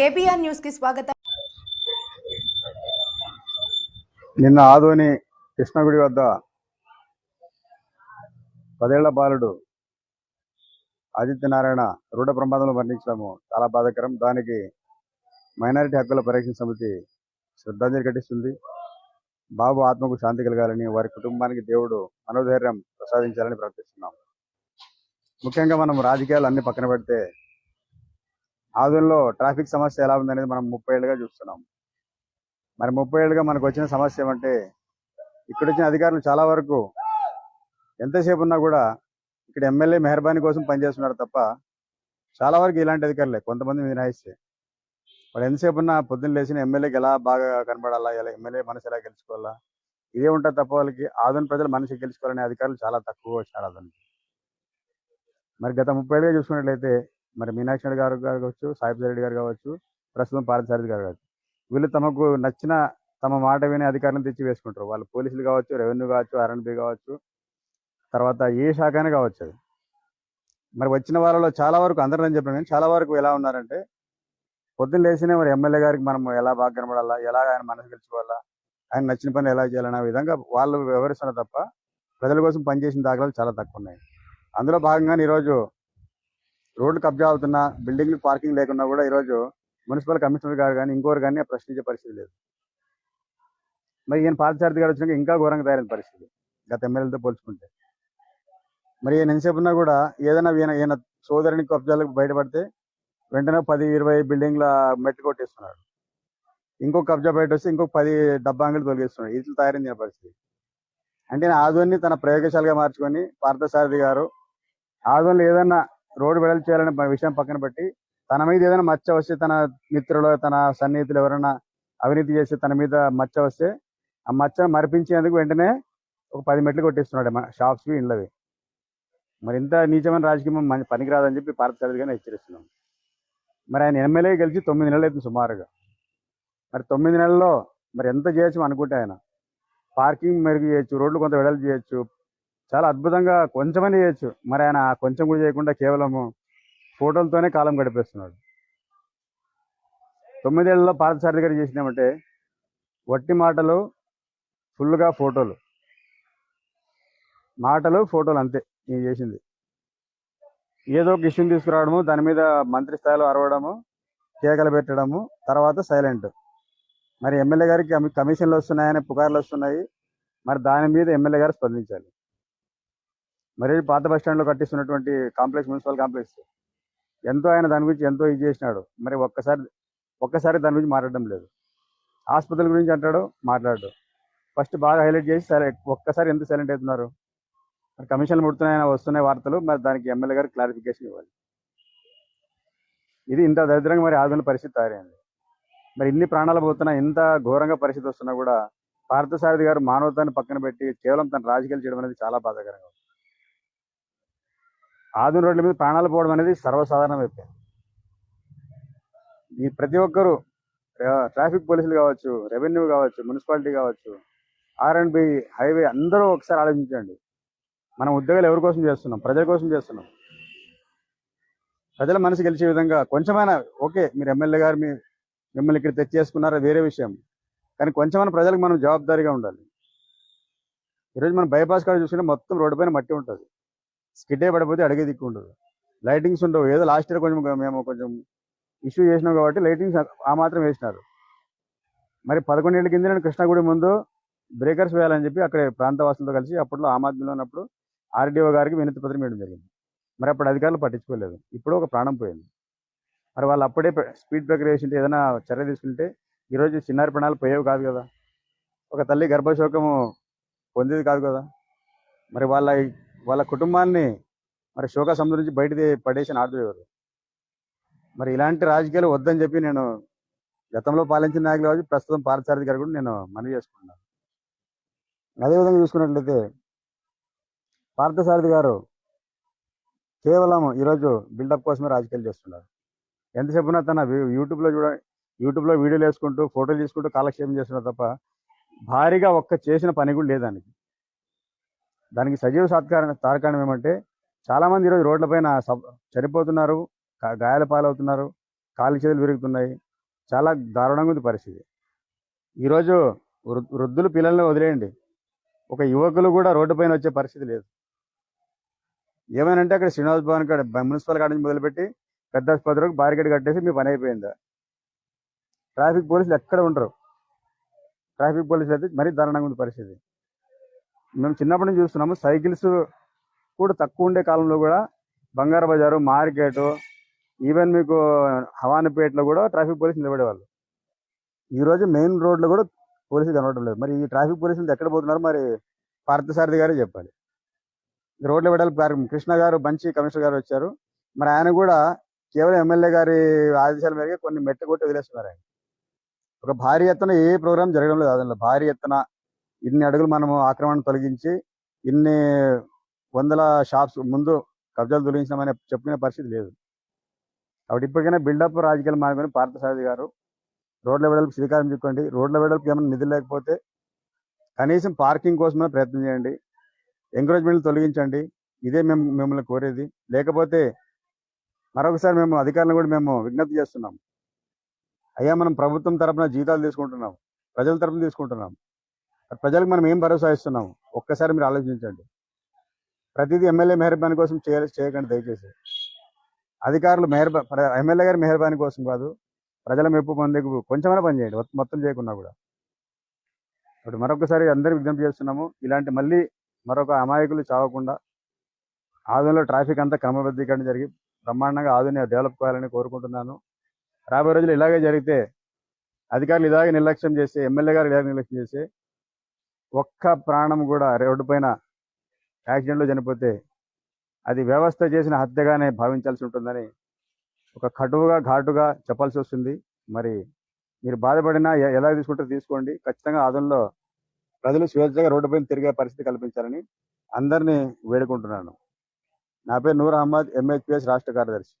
KBR న్యూస్కి స్వాగతం. నిన్న ఆదోని కృష్ణగుడి వద్ద పదేళ్ళ బాలుడు ఆదిత్యనారాయణ రూఢ ప్రమాదంలో మరణించడము చాలా బాధాకరం. దానికి మైనారిటీ హక్కుల పరిరక్షణ సమితి శ్రద్ధాంజలి ఘటిస్తుంది. బాబు ఆత్మకు శాంతి కలగాలని వారి కుటుంబానికి దేవుడు మనోధైర్యం ప్రసాదించాలని ప్రార్థిస్తున్నాం. ముఖ్యంగా మనం రాజకీయాలు అన్ని పక్కన పెడితే ఆదుల్లో ట్రాఫిక్ సమస్య ఎలా ఉందనేది మనం ముప్పై ఏళ్ళుగా చూస్తున్నాం. మరి ముప్పై ఏళ్ళుగా మనకు వచ్చిన సమస్య ఏమంటే ఇక్కడ వచ్చిన అధికారులు చాలా వరకు ఎంతసేపు ఉన్నా కూడా ఇక్కడ ఎమ్మెల్యే మెహర్బానీ కోసం పనిచేస్తున్నారు తప్ప చాలా వరకు ఇలాంటి అధికారులే కొంతమంది మినహాయిస్తే. వాళ్ళు ఎంతసేపు ఉన్నా పొద్దున్న లేచిన ఎమ్మెల్యేకి ఎలా బాగా కనబడాలా ఎలా ఎమ్మెల్యే మనసు ఎలా గెలుచుకోవాలా ఇదే ఉంటుంది తప్ప వాళ్ళకి ఆదోని ప్రజలు మనసు గెలుచుకోవాలనే అధికారులు చాలా తక్కువ వచ్చినారు అతనికి మరి గత ముప్పై ఏళ్ళుగా చూసుకున్నట్లయితే మరి మీనాక్షి నాయుడు గారు కావచ్చు సాయిపతి రెడ్డి గారు కావచ్చు ప్రస్తుతం పార్థసారథి గారు కావచ్చు. వీళ్ళు తమకు నచ్చిన తమ మాట వినే అధికారులను తెచ్చి వేసుకుంటారు. వాళ్ళు పోలీసులు కావచ్చు రెవెన్యూ కావచ్చు ఆర్ఎండ్బి కావచ్చు తర్వాత ఏ శాఖ అయినా కావచ్చు అది. మరి వచ్చిన వాళ్ళలో చాలా వరకు అందరూ అని చెప్పాను కానీ చాలా వరకు ఎలా ఉన్నారంటే పొద్దున్న లేచినే మరి ఎమ్మెల్యే గారికి మనం ఎలా బాగా కనబడాలా ఎలా ఆయన మనసు గెలుచుకోవాలా ఆయన నచ్చిన పని ఎలా చేయాలనే విధంగా వాళ్ళు వివరిస్తున్నారు తప్ప ప్రజల కోసం పనిచేసిన దాఖలాలు చాలా తక్కువ ఉన్నాయి. అందులో భాగంగానే ఈరోజు రోడ్లు కబ్జా అవుతున్నా బిల్డింగ్లు పార్కింగ్ లేకున్నా కూడా ఈరోజు మున్సిపల్ కమిషనర్ గారు కానీ ఇంకోరు కానీ ప్రశ్నించే పరిస్థితి లేదు. మరి ఈయన పార్థసారథి గారు వచ్చినాక ఇంకా ఘోరంగా తయారైన పరిస్థితి. గత ఎమ్మెల్యేలతో పోల్చుకుంటే. మరి ఈయన ఎంతసేపు ఉన్నా కూడా ఏదైనా ఈయన ఈయన సోదరుని కబ్జాలకు బయటపడితే వెంటనే పది ఇరవై బిల్డింగ్ల మెట్టు కొట్టేస్తున్నాడు. ఇంకొక కబ్జా బయట వస్తే ఇంకొక పది డబ్బా తొలగిస్తున్నాడు. ఇట్లా తయారైంది ఈయన పరిస్థితి. అంటే ఈయన ఆదోని తన ప్రయోగశాలగా మార్చుకొని పార్థసారథి గారు ఆదోనిలో ఏదైనా రోడ్డు వెడల్ చేయాలనే విషయం పక్కన పెట్టి తన మీద ఏదైనా మచ్చ వస్తే తన మిత్రులు తన సన్నిహితులు ఎవరైనా అవినీతి చేసి తన మీద మచ్చ వస్తే ఆ మచ్చను మరిపించేందుకు వెంటనే ఒక పది మెట్లు కొట్టిస్తున్నాడు మన షాప్స్ ఇండ్లవి. మరి ఇంత నీచమైన రాజకీయం మన పనికిరాదని చెప్పి పార్థసారథిగానే హెచ్చరిస్తున్నాం. మరి ఆయన ఎమ్మెల్యే గెలిచి తొమ్మిది నెలలు అవుతుంది సుమారుగా. మరి తొమ్మిది నెలల్లో మరి ఎంత చేయొచ్చు అనుకుంటే ఆయన? పార్కింగ్ మెరుగు చేయొచ్చు రోడ్లు కొంత వెడలు చేయొచ్చు చాలా అద్భుతంగా కొంచెమని చేయొచ్చు. మరి ఆయన కొంచెం కూడా చేయకుండా కేవలము ఫోటోలతోనే కాలం గడిపేస్తున్నాడు. తొమ్మిదేళ్ళలో పార్థసారథి గారు చేసినామంటే వట్టి మాటలు ఫుల్గా ఫోటోలు. మాటలు ఫోటోలు అంతే నేను చేసింది. ఏదో ఒక ఇష్యూని తీసుకురావడము దాని మీద మంత్రి స్థాయిలో అరవడము కేకలు పెట్టడము తర్వాత సైలెంట్. మరి ఎమ్మెల్యే గారికి కమిషన్లు వస్తున్నాయని పుకార్లు వస్తున్నాయి. మరి దాని మీద ఎమ్మెల్యే గారు స్పందించాలి. మరి పాత బస్ స్టాండ్లో కట్టిస్తున్నటువంటి కాంప్లెక్స్ మున్సిపల్ కాంప్లెక్స్. ఎంతో ఆయన దాని గురించి ఎంతో ఇది చేసినాడు. మరి ఒక్కసారి ఒక్కసారి దాని గురించి మాట్లాడడం లేదు. ఆసుపత్రుల గురించి అంటాడు మాట్లాడు ఫస్ట్ బాగా హైలైట్ చేసి సరే ఒక్కసారి ఎంత సైలెంట్ అవుతున్నారు? మరి కమిషన్లు ముడుతున్నాయని వస్తున్నాయి వార్తలు మరి దానికి ఎమ్మెల్యే గారు క్లారిఫికేషన్ ఇవ్వాలి. ఇది ఇంత దరిద్రంగా మరి ఆధునిక పరిస్థితి తయారైంది. మరి ఇన్ని ప్రాణాలు పోతున్నా ఇంత ఘోరంగా పరిస్థితి వస్తున్నా కూడా పార్థసారథి గారు మానవతాన్ని పక్కన పెట్టి కేవలం తన రాజకీయాలు చేయడం అనేది చాలా బాధాకరంగా ఉంది. ఆధునిక రోడ్ల మీద ప్రాణాలు పోవడం అనేది సర్వసాధారణం అయిపోయింది ఈ ప్రతి ఒక్కరూ ట్రాఫిక్ పోలీసులు కావచ్చు రెవెన్యూ కావచ్చు మున్సిపాలిటీ కావచ్చు ఆర్ అండ్ బి హైవే అందరూ ఒకసారి ఆలోచించండి. మనం ఉద్యోగాలు ఎవరి కోసం చేస్తున్నాం? ప్రజల కోసం చేస్తున్నాం. ప్రజల మనసు గెలిచే విధంగా కొంచెమైనా ఓకే మీరు ఎమ్మెల్యే గారు మీ మిమ్మల్ని ఇక్కడ తెచ్చేసుకున్నారా వేరే విషయం. కానీ కొంచెమైనా ప్రజలకు మనం జవాబుదారీగా ఉండాలి. ఈరోజు మనం బైపాస్ కాడ చూసుకుంటే మొత్తం రోడ్డు పైన మట్టి ఉంటుంది. స్కిడ్డే పడిపోతే అడిగే దిక్కు ఉండదు. లైటింగ్స్ ఉండవు. ఏదో లాస్ట్ ఇయర్ కొంచెం మేము కొంచెం ఇష్యూ చేసినాం కాబట్టి లైటింగ్స్ ఆ మాత్రం వేసినారు. మరి పదకొండేళ్ళ కింద నేను కృష్ణాగుడి ముందు బ్రేకర్స్ వేయాలని చెప్పి అక్కడ ప్రాంతవాసులతో కలిసి అప్పట్లో ఆమ్ ఆద్మీలో ఉన్నప్పుడు ఆర్డీఓ గారికి వినతి పత్రం ఇవ్వడం జరిగింది. మరి అప్పుడు అధికారులు పట్టించుకోలేదు. ఇప్పుడు ఒక ప్రాణం పోయింది. మరి వాళ్ళు అప్పుడే స్పీడ్ బ్రేకర్ వేసింటే ఏదైనా చర్య తీసుకుంటే ఈరోజు చిన్నారి ప్రాణాలు పోయేవి కాదు కదా. ఒక తల్లి గర్భశోకము పొందేది కాదు కదా. మరి వాళ్ళ వాళ్ళ కుటుంబాన్ని మరి శోకాసముద్రం నుంచి బయట పడేసిన ఆర్డర్ ఎవరు? మరి ఇలాంటి రాజకీయాలు వద్దని చెప్పి నేను గతంలో పాలించిన నాయకులు కావచ్చు ప్రస్తుతం పార్థసారథి గారు కూడా నేను మనవి చేసుకున్నాను అదేవిధంగా చూసుకున్నట్లయితే పార్థసారథి గారు కేవలం ఈరోజు బిల్డప్ కోసమే రాజకీయాలు చేస్తున్నారు. ఎంత చెప్పినా తన యూట్యూబ్లో చూడ యూట్యూబ్లో వీడియోలు వేసుకుంటూ ఫోటోలు తీసుకుంటూ కాలక్షేపం చేస్తున్నారు తప్ప భారీగా ఒక్క చేసిన పని కూడా లేదానికి దానికి సజీవ సాత్కార తారకాణం ఏమంటే చాలా మంది ఈరోజు రోడ్లపైన సబ్- చనిపోతున్నారు గాయాల పాలవుతున్నారు కాలు చేతులు విరుగుతున్నాయి. చాలా దారుణంగా ఉంది పరిస్థితి. ఈరోజు వృ- వృద్ధులు పిల్లల్ని వదిలేయండి. ఒక యువకులు కూడా రోడ్డు పైన వచ్చే పరిస్థితి లేదు. ఏమైనంటే అక్కడ శ్రీనివాస్ భవన్ కాడ మున్సిపల్ కాడ నుంచి మొదలుపెట్టి పెద్ద ఆసుపత్రికి బారికేడ్ కట్టేసి మీ పని అయిపోయిందా. ట్రాఫిక్ పోలీసులు ఎక్కడ ఉండరు. ట్రాఫిక్ పోలీసులు అయితే మరీ దారుణంగా ఉంది పరిస్థితి. మేము చిన్నప్పటి నుంచి చూస్తున్నాము. సైకిల్స్ కూడా తక్కువ ఉండే కాలంలో కూడా బంగారు బజారు మార్కెట్ ఈవెన్ మీకు హవానిపేటలో కూడా ట్రాఫిక్ పోలీసులు నిలబడేవాళ్ళు. ఈ రోజు మెయిన్ రోడ్లో కూడా పోలీసులు కనబడడం లేదు. మరి ఈ ట్రాఫిక్ పోలీసులు ఎక్కడ పోతున్నారు మరి? పార్థసారథి గారే చెప్పాలి. రోడ్ల వెడల్పు కృష్ణ గారు బంచి కమిషనర్ గారు వచ్చారు. మరి ఆయన కూడా కేవలం ఎమ్మెల్యే గారి ఆదేశాల మేరకు కొన్ని మెట్టు కొట్టి వదిలేస్తున్నారు ఆయన. ఒక భారీ ఎత్తున ఏ ప్రోగ్రాం జరగడం లేదు. అదంలో భారీ ఎత్తున ఇన్ని అడుగులు మనము ఆక్రమణ తొలగించి ఇన్ని వందల షాప్స్ ముందు కబ్జాలు తొలగించామని చెప్పుకునే పరిస్థితి లేదు. కాబట్టి ఇప్పటికైనా బిల్డప్ రాజకీయాలు మానుకొని పార్థసారథి గారు రోడ్ల వెడల్పు శ్రీకారం చుక్కండి. రోడ్ల వెడల్పు ఏమైనా నిధులు లేకపోతే కనీసం పార్కింగ్ కోసమే ప్రయత్నం చేయండి. ఎంకరేజ్మెంట్లు తొలగించండి. ఇదే మేము మిమ్మల్ని కోరేది. లేకపోతే మరొకసారి మేము అధికారులను కూడా మేము విజ్ఞప్తి చేస్తున్నాం. అయ్యా మనం ప్రభుత్వం తరఫున జీతాలు తీసుకుంటున్నాం. ప్రజల తరపున తీసుకుంటున్నాం. ప్రజలకు మనం ఏం భరోసా ఇస్తున్నాం? ఒక్కసారి మీరు ఆలోచించండి. ప్రతిదీ ఎమ్మెల్యే మెహర్బానీ కోసం చేయ చేయకండి దయచేసి. అధికారులు మెహర్బా ఎమ్మెల్యే గారి మెహర్బానీ కోసం కాదు ప్రజల మెప్పు పొందేకు కొంచెమైనా పని చేయండి మొత్తం- చేయకుండా కూడా. ఇప్పుడు మరొకసారి అందరూ విజ్ఞప్తి చేస్తున్నాము ఇలాంటి మళ్ళీ మరొక అమాయకులు చావకుండా ఆదంలో ట్రాఫిక్ అంతా క్రమబద్ధీకరణ జరిగి బ్రహ్మాండంగా ఆదుని డెవలప్ కావాలని కోరుకుంటున్నాను. రాబోయే రోజులు ఇలాగే జరిగితే అధికారులు ఇలాగే నిర్లక్ష్యం చేస్తే ఎమ్మెల్యే గారు ఇలాగే నిర్లక్ష్యం చేస్తే ఒక్క ప్రాణం కూడా రోడ్డు పైన యాక్సిడెంట్లో చనిపోతే అది వ్యవస్థ చేసిన హత్యగానే భావించాల్సి ఉంటుందని ఒక కటువుగా ఘాటుగా చెప్పాల్సి వస్తుంది. మరి మీరు బాధపడినా ఎలా తీసుకుంటే తీసుకోండి. ఖచ్చితంగా ఆదంలో ప్రజలు స్వేచ్ఛగా రోడ్డుపైన తిరిగే పరిస్థితి కల్పించాలని అందరినీ వేడుకుంటున్నాను. నా పేరు నూర్ అహ్మద్ ఎంహెచ్పిఎస్ రాష్ట్ర కార్యదర్శి.